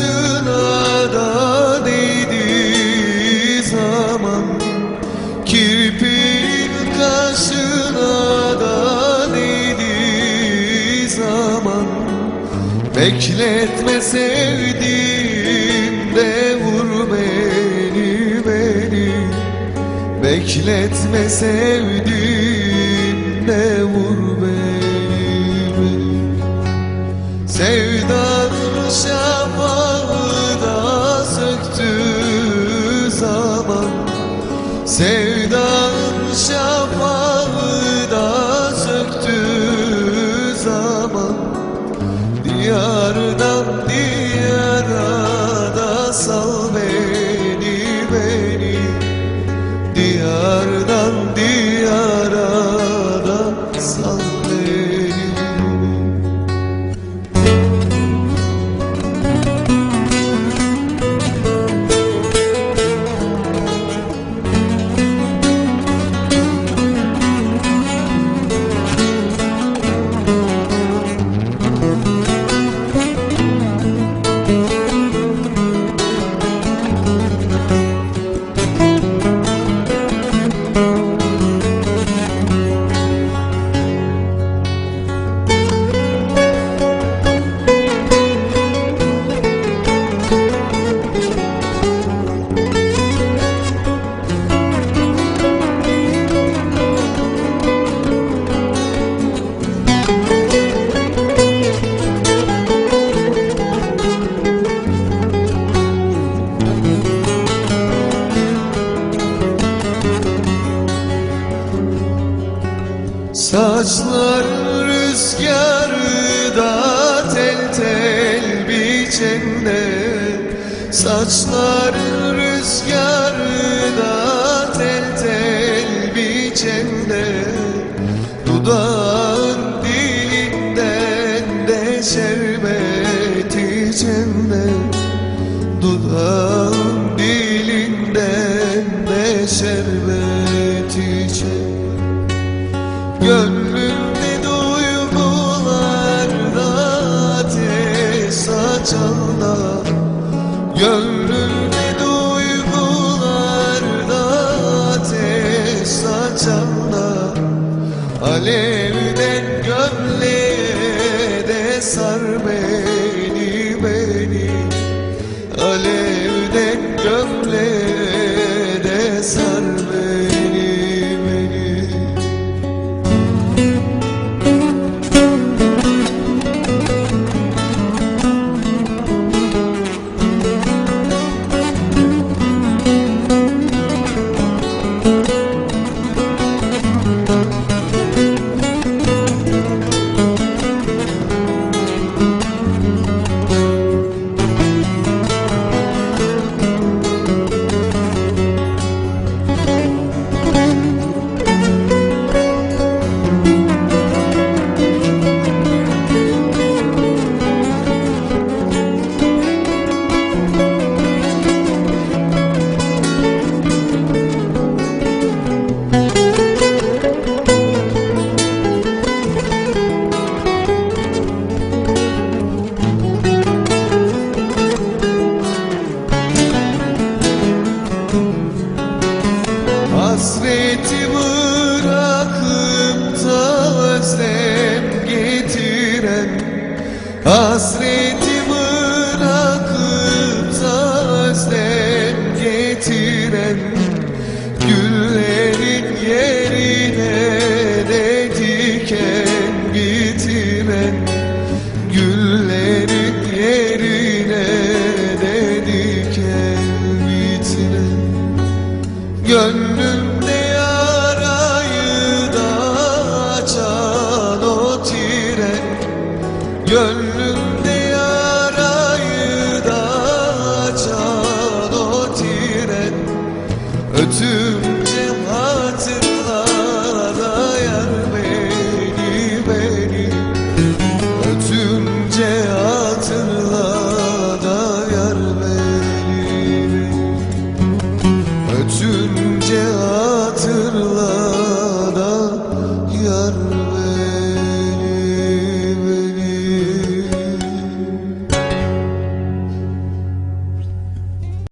kaşına da değdiği zaman. Kirpin kaşına da değdiği zaman. Bekletme sevdiğim de vur beni beni. Bekletme sevdiğim de vur beni, beni. Sevdanın şafağı Sevdanın şafağı da söktüğü zaman. Diyardan diyara da sal Saçların rüzgarda tel tel biçende Saçların rüzgarda tel tel biçende Dudağın dilinden de şerbet içende Dudağın Alevden gömleğe sar beni beni. Alevden gömleğe Hasreti bırakıp sazden getiren Güllerin yerine de diken bitiren Güllerin yerine de diken bitiren Gönlüm